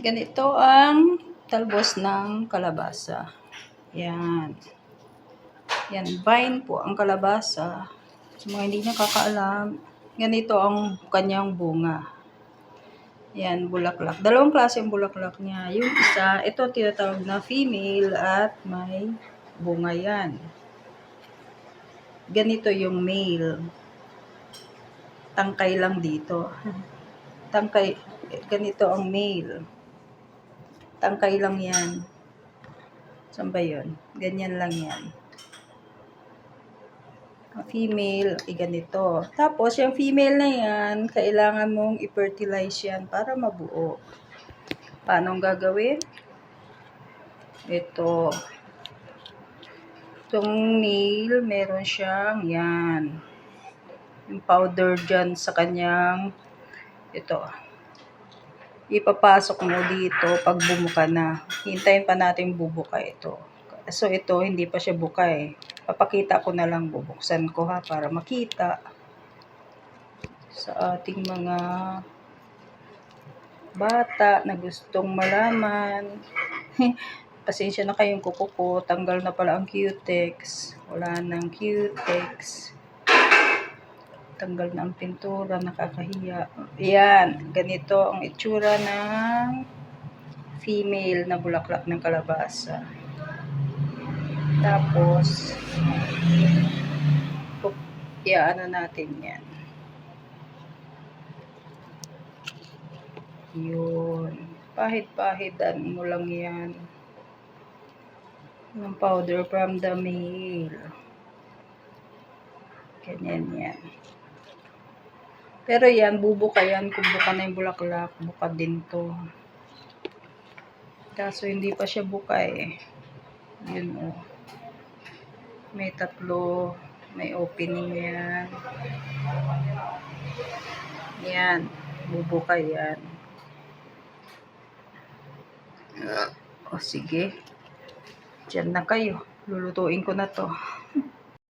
Ganito ang talbos ng kalabasa. Yan. Yan, vine po ang kalabasa. Sa mga hindi nakakaalam, ganito ang kanyang bunga. Yan, bulaklak. Dalawang klase ang bulaklak niya. Yung isa, ito tinatawag na female at may bunga yan. Ganito yung male. Tangkay lang dito. Tangkay, ganito ang male. Tangkay lang yan. Saan ba yun? Ganyan lang yan. Ang female, ay ganito. Tapos, yung female na yan, kailangan mong i-fertilize yan para mabuo. Paano gagawin? Ito. Itong male, meron siyang yan. Yung powder dyan sa kanyang, ito. Ipapasok mo dito pag bumuka na. Hintayin pa natin bubuka ito. So, ito, hindi pa siya buka eh. Papakita ko na lang, bubuksan ko ha, para makita sa ating mga bata na gustong malaman. Pasensya na kayong kuko ko, tanggal na pala ang cutex. Wala nang cutex. Tanggal na ang pintura, nakakahiya. Yan, ganito ang itsura ng female na bulaklak ng kalabasa. Tapos, ano natin yan. Yun. Pahid-pahidan mo lang yan. Ng powder from the mill. Ganyan yan. Pero yan, bubuka yan. Kung buka na yung bulaklak, buka din to. Kaso hindi pa siya buka eh. Yun oh. May tatlo. May opening yan. Yan. Bubuka yan. O sige. Diyan na kayo. Lulutuin ko na to.